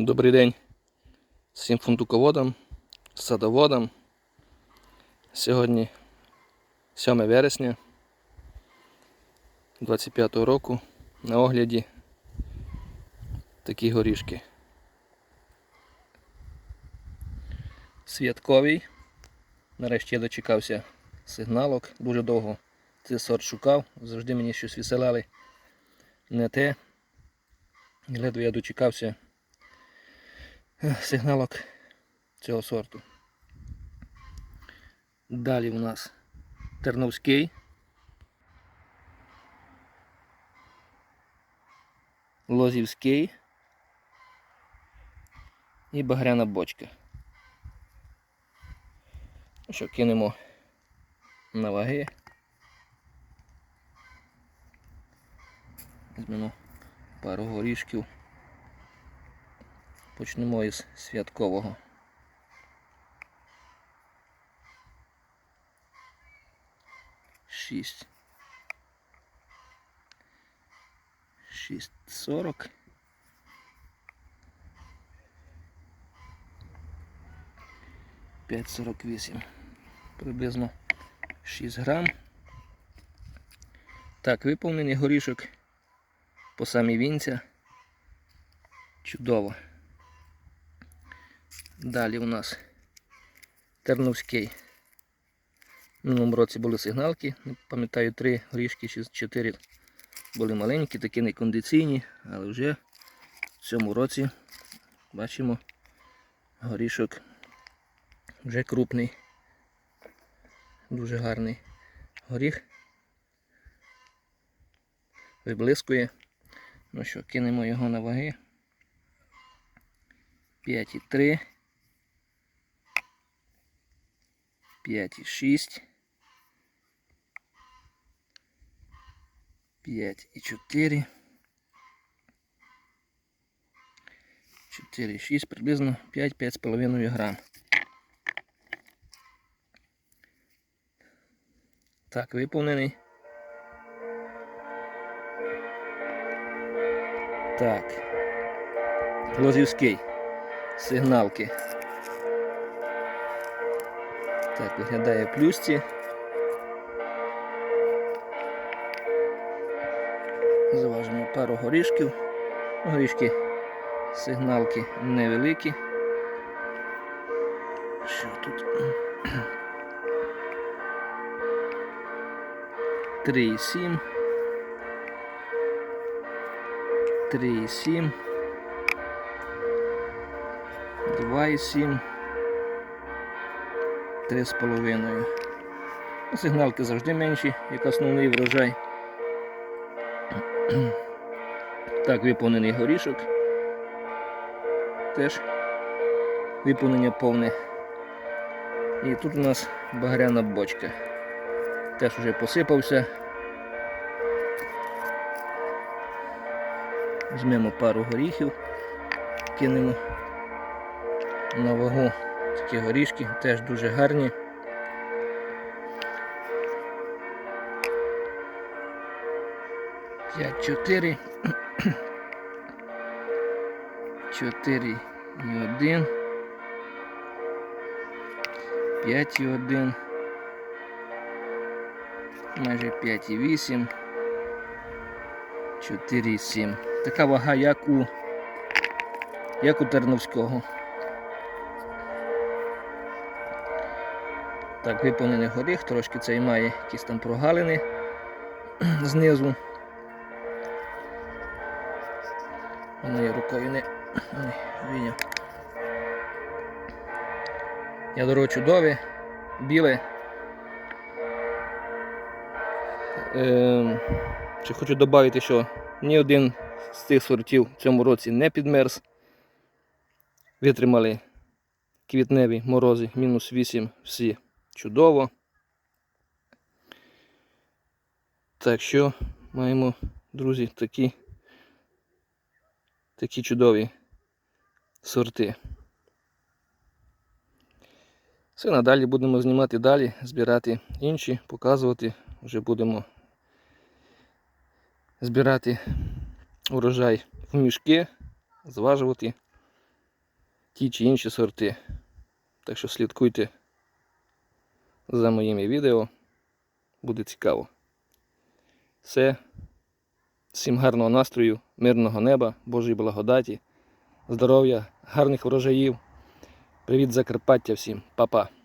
Добрий день всім фундуководам, садоводам. Сьогодні 7 вересня 25 року на огляді такі горішки. Святковий. Нарешті я дочекався сигналок. Дуже довго цей сорт шукав. Завжди мені щось веселали. Не те. Гляду я дочекався сигналок цього сорту. Далі у нас Терновський. Лозівський і багряна бочка. Ну що, кинемо на ваги. Візьмемо пару горішків. Почнемо із святкового. Шість. Шість сорок. П'ять сорок вісім. Приблизно 6 грам. Так, виповнений горішок по самій вінця. Чудово. Далі у нас Терновський. В минулому році були сигналки, пам'ятаю, три горішки чотири були маленькі, такі некондиційні, але вже в цьому році бачимо горішок вже крупний. Дуже гарний горіх. Виблискує. Ну що, кинемо його на ваги. 5,3. 5,6. 5,4. 4,6, приблизно 5-5,5 грам. Так, виповнений. Так. Лозівський. Сигналки. Так, виглядає плюсці. Заважимо пару горішків. Горішки сигналки невеликі. Що тут? 3,7. 3,7. 2,7. 3,5. Сигналки завжди менші, як основний врожай. Так, виповнений горішок. Теж виповнення повне. І тут у нас багряна бочка. Теж вже посипався. Візьмемо пару горіхів, кинемо на вагу такі горішки, теж дуже гарні. П'ять, чотири. Чотири і один. П'ять і один. Майже 5,8. 4,7. Така вага, як у як у Терновського. Так, виповнений горіх, трошки цей має якісь там прогалини знизу. Воно рукою не виняв. Ядро чудове, біле. Ем, ще хочу додати, що ні один з цих сортів в цьому році не підмерз. Витримали квітневі морози мінус 8 всі чудово. Так що маємо, друзі, такі, такі чудові сорти. Все надалі будемо знімати далі, збирати інші, показувати. Вже будемо збирати урожай в мішки, зважувати ті чи інші сорти. Так що слідкуйте за моїми відео. Буде цікаво. Все. Всім гарного настрою, мирного неба, Божої благодаті, здоров'я, гарних врожаїв. Привіт, Закарпаття всім, Па-па.